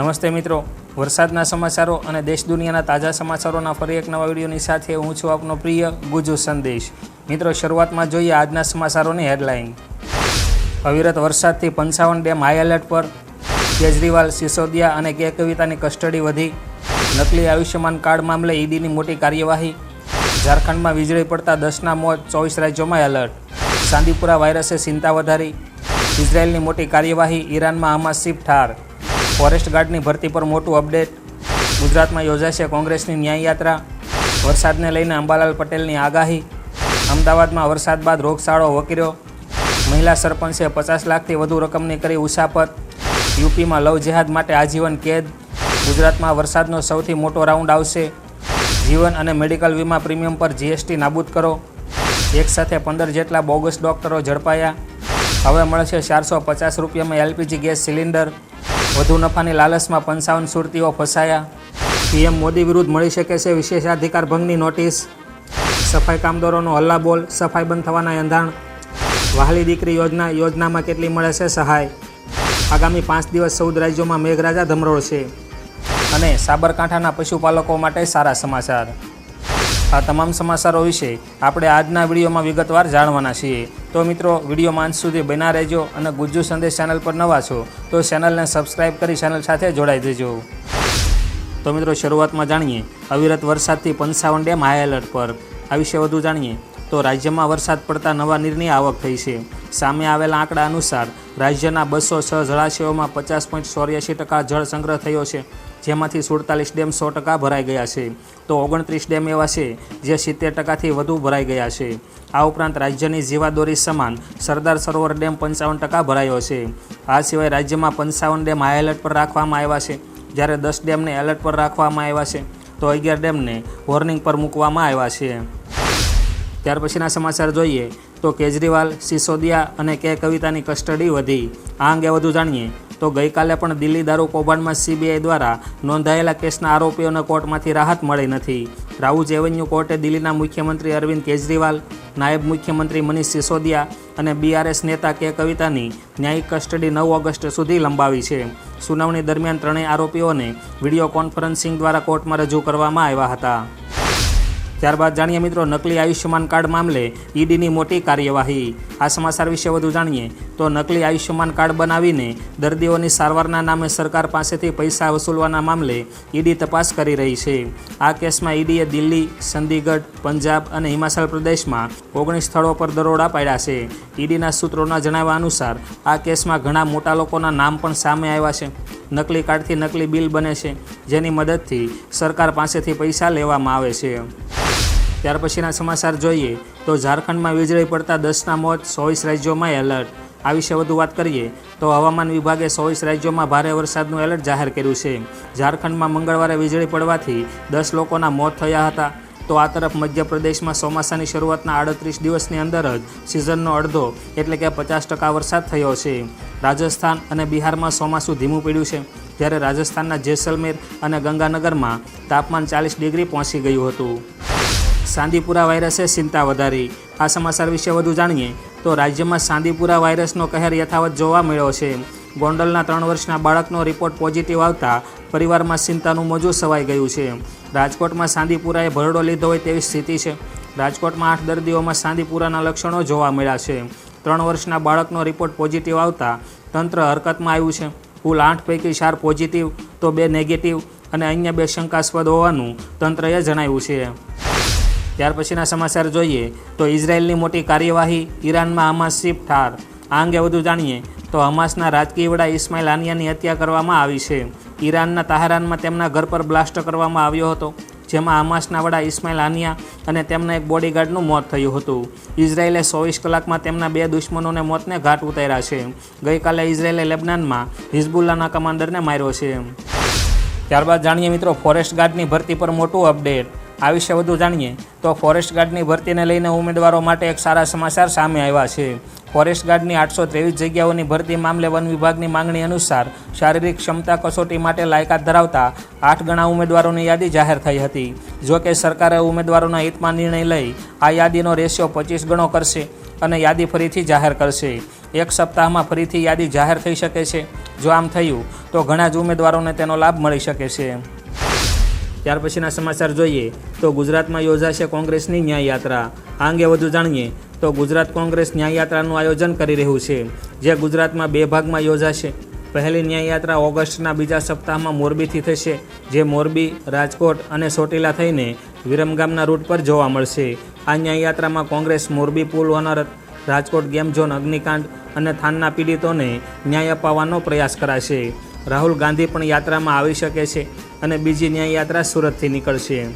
નમસ્તે મિત્રો. વરસાદના સમાચારો અને દેશ દુનિયાના તાજા સમાચારોના ફરી એક નવા વિડીયોની સાથે હું છું આપનો પ્રિય ગુજુ સંદેશ. મિત્રો, શરૂઆતમાં જોઈએ આજના સમાચારોની હેડલાઇન. અવિરત વરસાદથી પંચાવન ડેમ હાઈ એલર્ટ પર. કેજરીવાલ, સિસોદિયા અને કે કવિતાની કસ્ટડી વધી. નકલી આયુષ્યમાન કાર્ડ મામલે ઈડીની મોટી કાર્યવાહી. ઝારખંડમાં વીજળી પડતા દસના મોત, ચોવીસ રાજ્યોમાં એલર્ટ. ચાંદીપુરા વાયરસે ચિંતા વધારી. ઇઝરાયેલની મોટી કાર્યવાહી, ઈરાનમાં હમાસ શિપ ઠાર ફોરેસ્ટ ગાર્ડની ભરતી પર મોટું અપડેટ. ગુજરાતમાં યોજાશે કોંગ્રેસની ન્યાય યાત્રા. વરસાદને લઈને અંબાલાલ પટેલની આગાહી. અમદાવાદમાં વરસાદ બાદ રોગચાળો વકર્યો. મહિલા સરપંચે પચાસ લાખથી વધુ રકમની કરી ઉશાપત યુપીમાં લવ જેહાદ માટે આજીવન કેદ. ગુજરાતમાં વરસાદનો સૌથી મોટો રાઉન્ડ આવશે. જીવન અને મેડિકલ વીમા પ્રીમિયમ પર જીએસટી નાબૂદ કરો. એકસાથે પંદર જેટલા બોગસ ડોક્ટરો ઝડપાયા. હવે મળશે ચારસો પચાસ રૂપિયામાં એલપીજી ગેસ સિલિન્ડર. વધુ નફાની લાલચમાં પંચાવન સુરતીઓ ફસાયા. પીએમ મોદી વિરુદ્ધ મળી શકે છે વિશેષાધિકાર ભંગની નોટિસ. સફાઈ કામદારોનો હલ્લાબોલ, સફાઈ બંધ થવાના એંધાણ. વહાલી દીકરી યોજના, યોજનામાં કેટલી મળે છે સહાય? આગામી પાંચ દિવસ ચૌદ રાજ્યોમાં મેઘરાજા ધમરોળશે અને સાબરકાંઠાના પશુપાલકો માટે સારા સમાચાર. આ તમામ સમાચારો વિશે આપણે આજના વિડીયોમાં વિગતવાર જાણવાના છીએ. તો મિત્રો વિડીયોમાં અંત સુધી બના રહેજો અને ગુજ્જુ સંદેશ ચેનલ પર નવા છો, તો ચેનલને સબસ્ક્રાઈબ કરી ચેનલ સાથે જોડાઈ દેજો. તો મિત્રો, શરૂઆતમાં જાણીએ, અવિરત વરસાદથી પંચાવન ડેમ હાઈ એલર્ટ પર. આ વિશે વધુ જાણીએ, તો રાજ્યમાં વરસાદ પડતા નવા નીરની આવક થઈ છે. સામે આવેલા આંકડા અનુસાર, રાજ્યના બસો છ જળાશયોમાં પચાસ પોઈન્ટ ચોર્યાસી ટકા જળ સંગ્રહ થયો છે. જેમાંથી સુડતાલીસ ડેમ સો ટકા ભરાઈ ગયા છે. તો ઓગણત્રીસ ડેમ એવા છે જે સિત્તેર ટકાથી વધુ ભરાઈ ગયા છે. આ ઉપરાંત રાજ્યની જીવાદોરી સમાન સરદાર સરોવર ડેમ પંચાવન ટકા ભરાયો છે. આ સિવાય રાજ્યમાં પંચાવન ડેમ હાઈ એલર્ટ પર રાખવામાં આવ્યા છે. જ્યારે દસ ડેમને એલર્ટ પર રાખવામાં આવ્યા છે, તો અગિયાર ડેમને વોર્નિંગ પર મૂકવામાં આવ્યા છે. ત્યાર પછીના સમાચાર જોઈએ તો કેજરીવાલ, સિસોદિયા અને કે કવિતાની કસ્ટડી વધી. આ અંગે વધુ જાણીએ તો ગઈકાલે પણ દિલ્હી દારૂ કૌભાંડમાં સીબીઆઈ દ્વારા નોંધાયેલા કેસના આરોપીઓને કોર્ટમાંથી રાહત મળી નથી. રાઉજ એવન્યુ કોર્ટે દિલ્હીના મુખ્યમંત્રી અરવિંદ કેજરીવાલ, નાયબ મુખ્યમંત્રી મનીષ સિસોદિયા અને બીઆરએસ નેતા કે કવિતાની ન્યાયિક કસ્ટડી નવ ઓગસ્ટ સુધી લંબાવી છે. સુનાવણી દરમિયાન ત્રણેય આરોપીઓને વીડિયો કોન્ફરન્સિંગ દ્વારા કોર્ટમાં રજૂ કરવામાં આવ્યા હતા. ત્યારબાદ જાણીએ મિત્રો નકલી આયુષ્યમાન કાર્ડ મામલે ઈડીની મોટી કાર્યવાહી. આ સમાચાર વિશે વધુ જાણીએ તો નકલી આયુષ્યમાન કાર્ડ બનાવીને દર્દીઓની સારવારના નામે સરકાર પાસેથી પૈસા વસૂલવાના મામલે ઈડી તપાસ કરી રહી છે. આ કેસમાં ઈડીએ દિલ્હી, ચંદીગઢ, પંજાબ અને હિમાચલ પ્રદેશમાં ઓગણીસ સ્થળો પર દરોડા પાડ્યા છે. ઈડીના સૂત્રોના જણાવ્યા અનુસાર આ કેસમાં ઘણા મોટા લોકોના નામ પણ સામે આવ્યા છે. નકલી કાર્ડથી નકલી બિલ બને છે. જેની મદદથી સરકાર પાસેથી પૈસા લેવામાં આવે છે. ત્યાર પછીના સમાચાર જોઈએ તો ઝારખંડમાં વીજળી પડતા દસના મોત, ચોવીસ રાજ્યોમાં એલર્ટ આ વિશે વધુ વાત કરીએ તો હવામાન વિભાગે ચોવીસ રાજ્યોમાં ભારે વરસાદનું એલર્ટ જાહેર કર્યું છે. ઝારખંડમાં મંગળવારે વીજળી પડવાથી દસ લોકોના મોત થયા હતા. તો આ તરફ મધ્યપ્રદેશમાં ચોમાસાની શરૂઆતના આડત્રીસ દિવસની અંદર જ સિઝનનો અડધો, એટલે કે પચાસ ટકા વરસાદ થયો છે. રાજસ્થાન અને બિહારમાં ચોમાસું ધીમું પડ્યું છે. જ્યારે રાજસ્થાનના જેસલમેર અને ગંગાનગરમાં તાપમાન ચાલીસ ડિગ્રી પહોંચી ગયું હતું. સાંદીપુરા વાયરસે ચિંતા વધારી. આ સમાચાર વિશે વધુ જાણીએ તો રાજ્યમાં સાંદીપુરા વાયરસનો કહેર યથાવત જોવા મળ્યો છે. ગોંડલના ત્રણ વર્ષના બાળકનો રિપોર્ટ પોઝિટિવ આવતા પરિવારમાં ચિંતાનું મોજું સવાઈ ગયું છે. રાજકોટમાં સાંદીપુરાએ ભરડો લીધો હોય તેવી સ્થિતિ છે. રાજકોટમાં આઠ દર્દીઓમાં સાંદીપુરાના લક્ષણો જોવા મળ્યા છે. ત્રણ વર્ષના બાળકનો રિપોર્ટ પોઝિટિવ આવતા તંત્ર હરકતમાં આવ્યું છે. કુલ આઠ પૈકી ચાર પોઝિટિવ, તો બે નેગેટિવ અને અન્ય બે શંકાસ્પદ હોવાનું તંત્રએ જણાવ્યું છે. ત્યાર પછીના સમાચાર જોઈએ તો ઇઝરાયેલની મોટી કાર્યવાહી ઈરાનમાં હમાસ શિપ ઠાર. આ અંગે વધુ જાણીએ તો હમાસના રાજકીય વડા ઇસ્માઇલ આનિયાની હત્યા કરવામાં આવી છે. ઈરાનના તાહરાનમાં તેમના ઘર પર બ્લાસ્ટ કરવામાં આવ્યો હતો, જેમાં હમાસના વડા ઇસ્માઇલ આનિયા અને તેમના એક બોડીગાર્ડનું મોત થયું હતું. ઇઝરાયેલે ચોવીસ કલાકમાં તેમના બે દુશ્મનોને મોતને ઘાટ ઉતાર્યા છે. ગઈકાલે ઇઝરાયેલે લેબનાનમાં હિઝબુલ્લાના કમાન્ડરને માર્યો છે. ત્યારબાદ જાણીએ મિત્રો, ફોરેસ્ટ ગાર્ડની ભરતી પર મોટું અપડેટ. આ વિશે વધુ જાણીએ. તો ફોરેસ્ટ ગાર્ડની ભરતીને લઈને ઉમેદવારો માટે એક સારા સમાચાર સામે આવ્યા છે. ફોરેસ્ટ ગાર્ડની આઠસો ત્રેવીસ જગ્યાઓની ભરતી મામલે વન વિભાગની માંગણી અનુસાર શારીરિક ક્ષમતા કસોટી માટે લાયકાત ધરાવતા આઠ ગણા ઉમેદવારોની યાદી જાહેર થઈ હતી. જો કે સરકારે ઉમેદવારોના હિતમાં નિર્ણય લઈ આ યાદીનો રેશિયો પચીસ ગણો કરશે અને યાદી ફરીથી જાહેર કરશે. એક સપ્તાહમાં ફરીથી યાદી જાહેર થઈ શકે છે. જો આમ થયું, તો ઘણા જ ઉમેદવારોને તેનો લાભ મળી શકે છે. ત્યાર પછીના સમાચાર જોઈએ તો ગુજરાતમાં યોજાશે કોંગ્રેસની ન્યાય યાત્રા આ અંગે વધુ જાણીએ તો ગુજરાત કોંગ્રેસ ન્યાય યાત્રાનું આયોજન કરી રહ્યું છે, જે ગુજરાતમાં બે ભાગમાં યોજાશે. પહેલી ન્યાયયાત્રા ઓગસ્ટના બીજા સપ્તાહમાં મોરબીથી થશે, જે મોરબી, રાજકોટ અને ચોટીલા થઈને વિરમગામના રૂટ પર જોવા મળશે. આ ન્યાયયાત્રામાં કોંગ્રેસ, મોરબી પુલ ઓનર, રાજકોટ ગેમ ઝોન, અગ્નિકાંડ અને થાનના પીડિતોને ન્યાય અપાવવાનો પ્રયાસ કરાશે. રાહુલ ગાંધી પણ યાત્રામાં આવી શકે છે. અને બીજી ન્યાય યાત્રા સુરતથી નીકળશે.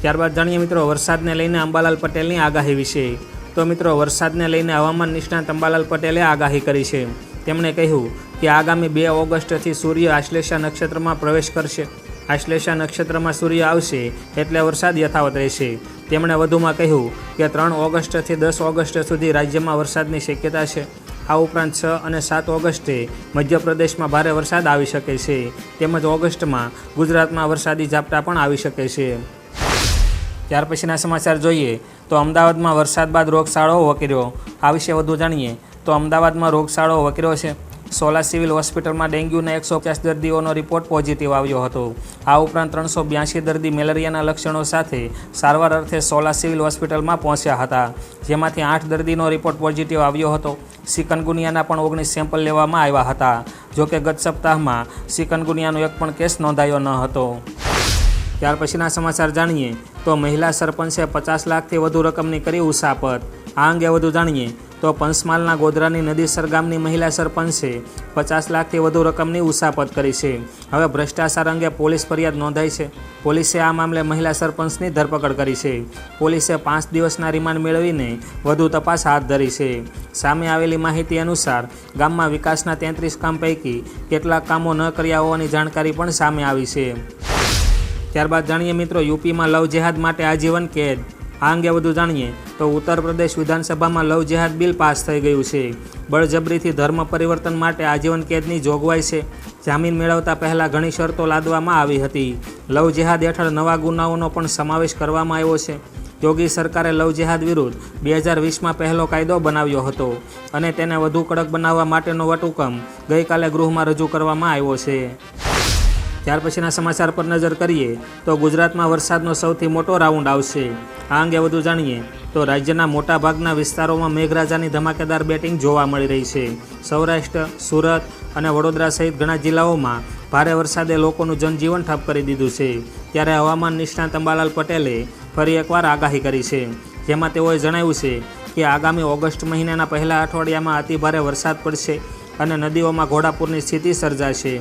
ત્યારબાદ જાણીએ મિત્રો, વરસાદને લઈને અંબાલાલ પટેલની આગાહી વિશે. તો મિત્રો, વરસાદને લઈને હવામાન નિષ્ણાત અંબાલાલ પટેલે આગાહી કરી છે. તેમણે કહ્યું કે આગામી બે ઓગસ્ટથી સૂર્ય આશ્લેષા નક્ષત્રમાં પ્રવેશ કરશે. આશ્લેષા નક્ષત્રમાં સૂર્ય આવશે એટલે વરસાદ યથાવત રહેશે. તેમણે વધુમાં કહ્યું કે ત્રણ ઓગસ્ટથી દસ ઓગસ્ટ સુધી રાજ્યમાં વરસાદની શક્યતા છે. આ ઉપરાંત છ અને સાત ઓગસ્ટે મધ્યપ્રદેશમાં ભારે વરસાદ આવી શકે છે. તેમજ ઓગસ્ટમાં ગુજરાતમાં વરસાદી ઝાપટા પણ આવી શકે છે. ત્યાર પછીના સમાચાર જોઈએ તો અમદાવાદમાં વરસાદ બાદ રોગચાળો વકર્યો. આ વિશે વધુ જાણીએ તો અમદાવાદમાં રોગચાળો વકર્યો છે. સોલા સિવિલ હોસ્પિટલમાં ડેન્ગ્યુના એકસો પચાસ દર્દીઓનો રિપોર્ટ પોઝિટિવ આવ્યો હતો. આ ઉપરાંત ત્રણસો બ્યાસી દર્દી મેલેરિયાના લક્ષણો સાથે સારવાર અર્થે સોલા સિવિલ હોસ્પિટલમાં પહોંચ્યા હતા, જેમાંથી આઠ દર્દીનો રિપોર્ટ પોઝિટિવ આવ્યો હતો. સિકનગુનિયાના પણ ઓગણીસ સેમ્પલ લેવામાં આવ્યા હતા, જોકે ગત સપ્તાહમાં સિકનગુનિયાનો એક પણ કેસ નોંધાયો ન હતો. ત્યાર પછીના સમાચાર જાણીએ તો મહિલા સરપંચે પચાસ લાખથી વધુ રકમની કરી ઉસાપત. આ અંગે વધુ જાણીએ તો પંચમહાલના ગોધરાની નદીસર ગામની મહિલા સરપંચે પચાસ લાખથી વધુ રકમની ઉસાપત કરી છે. હવે ભ્રષ્ટાચાર અંગે પોલીસ ફરિયાદ નોંધાઈ છે. પોલીસે આ મામલે મહિલા સરપંચની ધરપકડ કરી છે. પોલીસે પાંચ દિવસના રિમાન્ડ મેળવીને વધુ તપાસ હાથ ધરી છે. સામે આવેલી માહિતી અનુસાર, ગામમાં વિકાસના તેત્રીસ કામ પૈકી કેટલાક કામો ન કર્યા હોવાની જાણકારી પણ સામે આવી છે. ત્યારબાદ જાણીએ મિત્રો, યુપીમાં લવ જેહાદ માટે આજીવન કેદ આ અંગે વધુ જાણીએ તો ઉત્તર પ્રદેશ વિધાનસભામાં લવ જેહાદ બિલ પાસ થઈ ગયું છે. બળજબરીથી ધર્મ પરિવર્તન માટે આજીવન કેદની જોગવાઈ છે. જામીન મેળવતા પહેલાં ઘણી શરતો લાદવામાં આવી હતી. લવ જેહાદ હેઠળ નવા ગુનાઓનો પણ સમાવેશ કરવામાં આવ્યો છે. યોગી સરકારે લવ જેહાદ વિરુદ્ધ બે હજાર વીસમાં પહેલો કાયદો બનાવ્યો હતો અને તેને વધુ કડક બનાવવા માટેનો વટહુકમ ગઈકાલે ગૃહમાં રજૂ કરવામાં આવ્યો છે. ત્યાર પછીના સમાચાર પર નજર કરીએ તો ગુજરાતમાં વરસાદનો સૌથી મોટો રાઉન્ડ આવશે. આ અંગે વધુ જાણીએ તો રાજ્યના મોટાભાગના વિસ્તારોમાં મેઘરાજાની ધમાકેદાર બેટિંગ જોવા મળી રહી છે. સૌરાષ્ટ્ર, સુરત અને વડોદરા સહિત ઘણા જિલ્લાઓમાં ભારે વરસાદે લોકોનું જનજીવન ઠપ કરી દીધું છે. ત્યારે હવામાન નિષ્ણાત અંબાલાલ પટેલે ફરી એકવાર આગાહી કરી છે. જેમાં તેઓએ જણાવ્યું છે કે આગામી ઓગસ્ટ મહિનાના પહેલા અઠવાડિયામાં અતિભારે વરસાદ પડશે અને નદીઓમાં ઘોડાપૂરની સ્થિતિ સર્જાશે.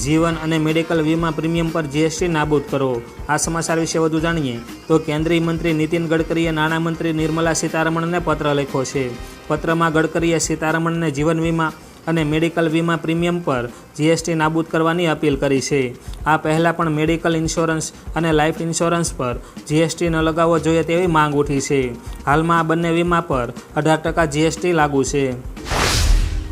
જીવન અને મેડિકલ વીમા પ્રીમિયમ પર જીએસટી નાબૂદ કરો. આ સમાચાર વિશે વધુ જાણીએ તો કેન્દ્રીય મંત્રી નીતિન ગડકરીએ નાણામંત્રી નિર્મલા સીતારમણને પત્ર લખ્યો છે. પત્રમાં ગડકરીએ સીતારમણને જીવન વીમા અને મેડિકલ વીમા પ્રીમિયમ પર જીએસટી નાબૂદ કરવાની અપીલ કરી છે. આ પહેલાં પણ મેડિકલ ઇન્સ્યોરન્સ અને લાઇફ ઇન્સ્યોરન્સ પર જીએસટી ન લગાવવો જોઈએ તેવી માંગ ઉઠી છે. હાલમાં આ બંને વીમા પર અઢાર ટકા જીએસટી લાગુ છે.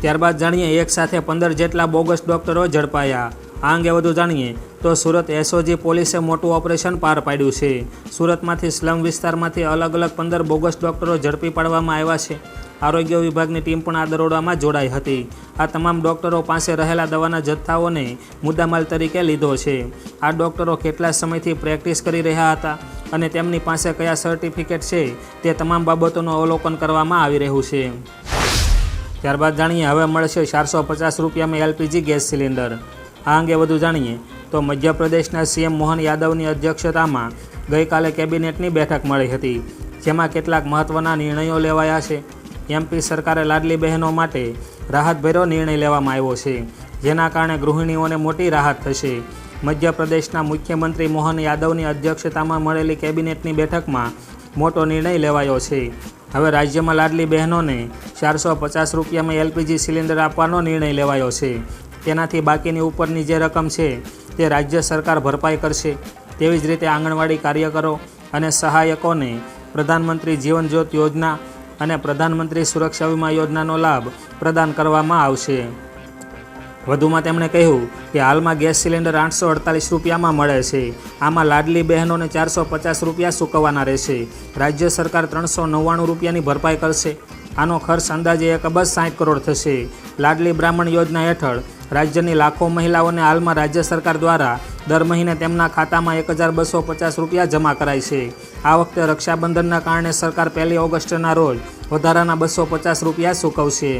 ત્યારબાદ જાણીએ એક સાથે પંદર જેટલા બોગસ ડોક્ટરો ઝડપાયા. આ અંગે વધુ જાણીએ તો સુરત એસઓજી પોલીસે મોટું ઓપરેશન પાર પાડ્યું છે. સુરતમાંથી સ્લમ વિસ્તારમાંથી અલગ અલગ પંદર બોગસ ડોક્ટરો ઝડપી પાડવામાં આવ્યા છે. આરોગ્ય વિભાગની ટીમ પણ આ દરોડામાં જોડાઈ હતી. આ તમામ ડોક્ટરો પાસે રહેલા દવાના જથ્થાઓને મુદ્દામાલ તરીકે લીધો છે. આ ડોક્ટરો કેટલા સમયથી પ્રેક્ટિસ કરી રહ્યા હતા અને તેમની પાસે કયા સર્ટિફિકેટ છે તે તમામ બાબતોનું અવલોકન કરવામાં આવી રહ્યું છે. ત્યારબાદ જાણીએ, હવે મળશે ચારસો પચાસ રૂપિયામાં એલપીજી ગેસ સિલિન્ડર. આ અંગે વધુ જાણીએ, તો મધ્યપ્રદેશના સીએમ મોહન યાદવની અધ્યક્ષતામાં ગઈકાલે કેબિનેટની બેઠક મળી હતી, જેમાં કેટલાક મહત્ત્વના નિર્ણયો લેવાયા છે. એમપી સરકારે લાડલી બહેનો માટે રાહતભેરો નિર્ણય લેવામાં આવ્યો છે, જેના કારણે ગૃહિણીઓને મોટી રાહત થશે. મધ્યપ્રદેશના મુખ્યમંત્રી મોહન યાદવની અધ્યક્ષતામાં મળેલી કેબિનેટની બેઠકમાં મોટો નિર્ણય લેવાયો છે. હવે રાજ્યમાં લાડલી બહેનોને ચારસો પચાસ રૂપિયામાં એલપીજી સિલિન્ડર આપવાનો નિર્ણય લેવાયો છે. તેનાથી બાકીની ઉપરની જે રકમ છે, તે રાજ્ય સરકાર ભરપાઈ કરશે. તેવી જ રીતે આંગણવાડી કાર્યકરો અને સહાયકોને પ્રધાનમંત્રી જીવન જ્યોત યોજના અને પ્રધાનમંત્રી સુરક્ષા વીમા યોજનાનો લાભ પ્રદાન કરવામાં આવશે. વધુમાં તેમણે કહ્યું કે હાલમાં ગેસ સિલિન્ડર આઠસો અડતાલીસ રૂપિયામાં મળે છે. આમાં લાડલી બહેનોને ચારસો પચાસ રૂપિયા ચૂકવવાના રહેશે. રાજ્ય સરકાર ત્રણસો નવ્વાણું રૂપિયાની ભરપાઈ કરશે. આનો ખર્ચ અંદાજે એક અબજ સાઠ કરોડ થશે. લાડલી બ્રાહ્મણ યોજના હેઠળ રાજ્યની લાખો મહિલાઓને હાલમાં રાજ્ય સરકાર દ્વારા દર મહિને તેમના ખાતામાં એક હજાર બસો પચાસ રૂપિયા જમા કરાય છે. આ વખતે રક્ષાબંધનના કારણે સરકાર પહેલી ઓગસ્ટના રોજ વધારાના બસો પચાસ રૂપિયા ચૂકવશે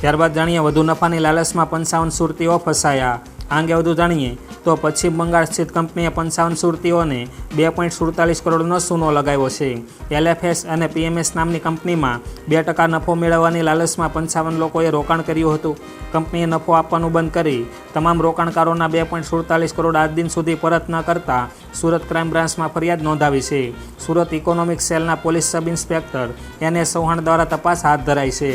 ત્યારબાદ જાણીએ વધુ નફાની લાલચમાં પંચાવન સુરતીઓ ફસાયા. આ અંગે વધુ જાણીએ તો પશ્ચિમ બંગાળ સ્થિત કંપનીએ પંચાવન સુરતીઓને બે પોઈન્ટ સુડતાલીસ કરોડનો સૂનો લગાવ્યો છે. એલએફએસ અને પીએમએસ નામની કંપનીમાં બે ટકા નફો મેળવવાની લાલચમાં પંચાવન લોકોએ રોકાણ કર્યું હતું. કંપનીએ નફો આપવાનું બંધ કરી તમામ રોકાણકારોના બે પોઈન્ટ સુડતાલીસ કરોડ આજ દિન સુધી પરત ન કરતા સુરત ક્રાઇમ બ્રાન્ચમાં ફરિયાદ નોંધાવી છે. સુરત ઇકોનોમિક સેલના police sub inspector N Chauhan દ્વારા તપાસ હાથ ધરાઈ છે.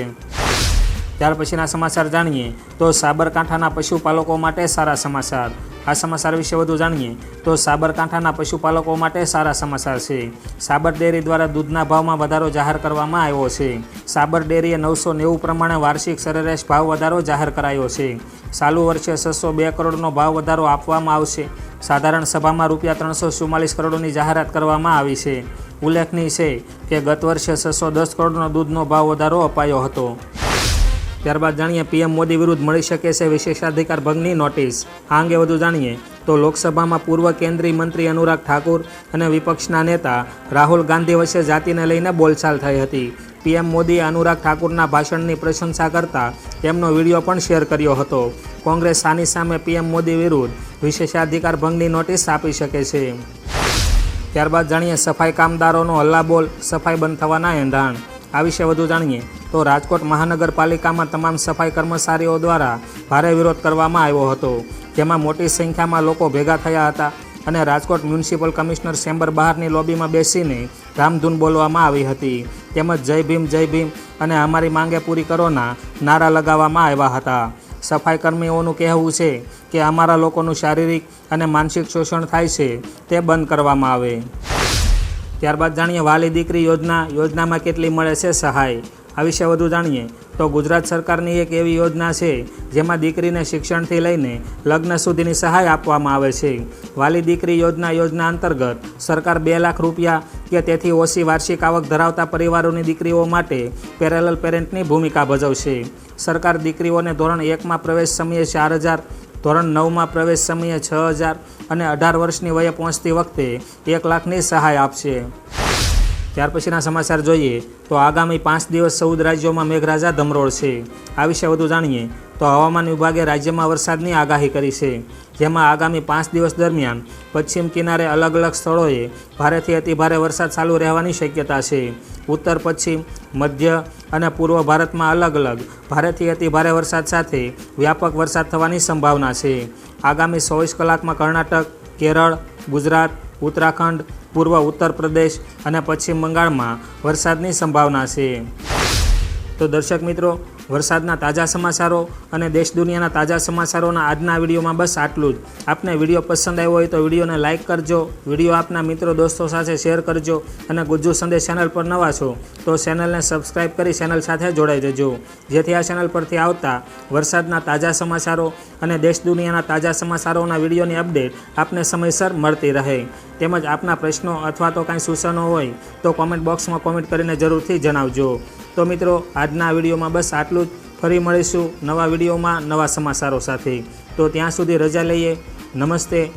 ત્યાર પછીના સમાચાર જાણીએ તો સાબરકાંઠાના પશુપાલકો માટે સારા સમાચાર. આ સમાચાર વિશે વધુ જાણીએ તો સાબરકાંઠાના પશુપાલકો માટે સારા સમાચાર છે. સાબર ડેરી દ્વારા દૂધના ભાવમાં વધારો જાહેર કરવામાં આવ્યો છે. સાબર ડેરીએ નવસો નેવું પ્રમાણે વાર્ષિક સરેરાશ ભાવ વધારો જાહેર કરાયો છે. ચાલુ વર્ષે છસો બે કરોડનો ભાવ વધારો આપવામાં આવશે. સાધારણ સભામાં રૂપિયા ત્રણસો ચુમ્માલીસ કરોડની જાહેરાત કરવામાં આવી છે. ઉલ્લેખનીય છે કે ગત વર્ષે છસો દસ કરોડનો દૂધનો ભાવ વધારો અપાયો હતો. ત્યારબાદ જાણીએ પીએમ મોદી વિરુદ્ધ મળી શકે છે વિશેષાધિકાર ભંગની નોટિસ. આ અંગે વધુ જાણીએ તો લોકસભામાં પૂર્વ કેન્દ્રીય મંત્રી અનુરાગ ઠાકુર અને વિપક્ષના નેતા રાહુલ ગાંધી વચ્ચે જાતિને લઈને બોલચાલ થઈ હતી. પીએમ મોદીએ અનુરાગ ઠાકુરના ભાષણની પ્રશંસા કરતા તેમનો વીડિયો પણ શેર કર્યો હતો. કોંગ્રેસ આની સામે પીએમ મોદી વિરુદ્ધ વિશેષાધિકાર ભંગની નોટિસ આપી શકે છે. ત્યારબાદ જાણીએ સફાઈ કામદારોનો હલ્લાબોલ સફાઈ બંધ થવાના એંધાણ. આ વિશે વધુ જાણીએ તો રાજકોટ મહાનગરપાલિકામાં તમામ સફાઈ કર્મચારીઓ દ્વારા ભારે વિરોધ કરવામાં આવ્યો હતો. જેમાં મોટી સંખ્યામાં લોકો ભેગા થયા હતા અને રાજકોટ મ્યુનિસિપલ કમિશનર ચેમ્બર બહારની લોબીમાં બેસીને રામધૂન બોલવામાં આવી હતી. તેમજ જય ભીમ જય ભીમ અને અમારી માંગે પૂરી કરોના નારા લગાવવામાં આવ્યા હતા. સફાઈ કર્મીઓનું કહેવું છે કે અમારા લોકોનું શારીરિક અને માનસિક શોષણ થાય છે તે બંધ કરવામાં આવે. ત્યારબાદ જાણીએ વાલી દીકરી યોજના, યોજનામાં કેટલી મળે છે સહાય. આ વિશે વધુ જાણીએ. તો ગુજરાત સરકારની એક એવી યોજના છે, જેમાં દીકરીને શિક્ષણથી લઈને લગ્ન સુધીની સહાય આપવામાં આવે છે. વાલી દીકરી યોજના યોજના અંતર્ગત સરકાર બે લાખ રૂપિયા કે તેથી ઓછી વાર્ષિક આવક ધરાવતા પરિવારોની દીકરીઓ માટે પેરેલલ પેરેન્ટની ભૂમિકા ભજવશે. સરકાર દીકરીઓને ધોરણ એકમાં પ્રવેશ સમયે ચાર હજાર ધોરણ નવમાં પ્રવેશ સમયે છ હજાર અને અઢાર વર્ષની વયે પહોંચતી વખતે એક લાખની સહાય આપશે. ત્યાર પછીના સમાચાર જોઈએ તો આગામી પાંચ દિવસ ચૌદ રાજ્યોમાં મેઘરાજા ધમરોળશે આ વિશે વધુ જાણીએ તો હવામાન વિભાગે રાજ્યમાં વરસાદની આગાહી કરી છે. જેમાં આગામી પાંચ દિવસ દરમિયાન પશ્ચિમ કિનારે અલગ અલગ સ્થળોએ ભારેથી અતિભારે વરસાદ ચાલુ રહેવાની શક્યતા છે. ઉત્તર, પશ્ચિમ, મધ્ય અને પૂર્વ ભારતમાં અલગ અલગ ભારેથી અતિભારે વરસાદ સાથે વ્યાપક વરસાદ થવાની સંભાવના છે. આગામી ચોવીસ કલાકમાં કર્ણાટક, કેરળ, ગુજરાત, ઉત્તરાખંડ પૂર્વ ઉત્તર પ્રદેશ અને પશ્ચિમ બંગાળમાં વરસાદની સંભાવના છે. તો દર્શક મિત્રો વરસાદના તાજા સમાચારો અને દેશ દુનિયાના તાજા સમાચારોના આજના વિડીયોમાં બસ આટલું જ. આપને વીડિયો પસંદ આવ્યો હોય તો વિડીયોને લાઇક કરજો, વીડિયો આપના મિત્રો દોસ્તો સાથે શેર કરજો અને ગુજ્જુ સંદેશ ચેનલ પર નવા છો તો ચેનલને સબસ્ક્રાઇબ કરી ચેનલ સાથે જોડાઈ જજો જેથી આ ચેનલ પરથી આવતા વરસાદના તાજા સમાચારો અને દેશ દુનિયાના તાજા સમાચારોના વિડીયોની અપડેટ આપને સમયસર મળતી રહે. તેમજ આપના પ્રશ્નો અથવા તો કાંઈ સૂચનો હોય તો કોમેન્ટ બોક્સમાં કોમેન્ટ કરીને જરૂરથી જણાવજો. તો મિત્રો, આજના વિડીયોમાં બસ આટલું ફરી મળીશું નવા વિડીયોમાં નવા સમાચારો સાથે. તો ત્યાં સુધી રજા લઈએ. નમસ્તે.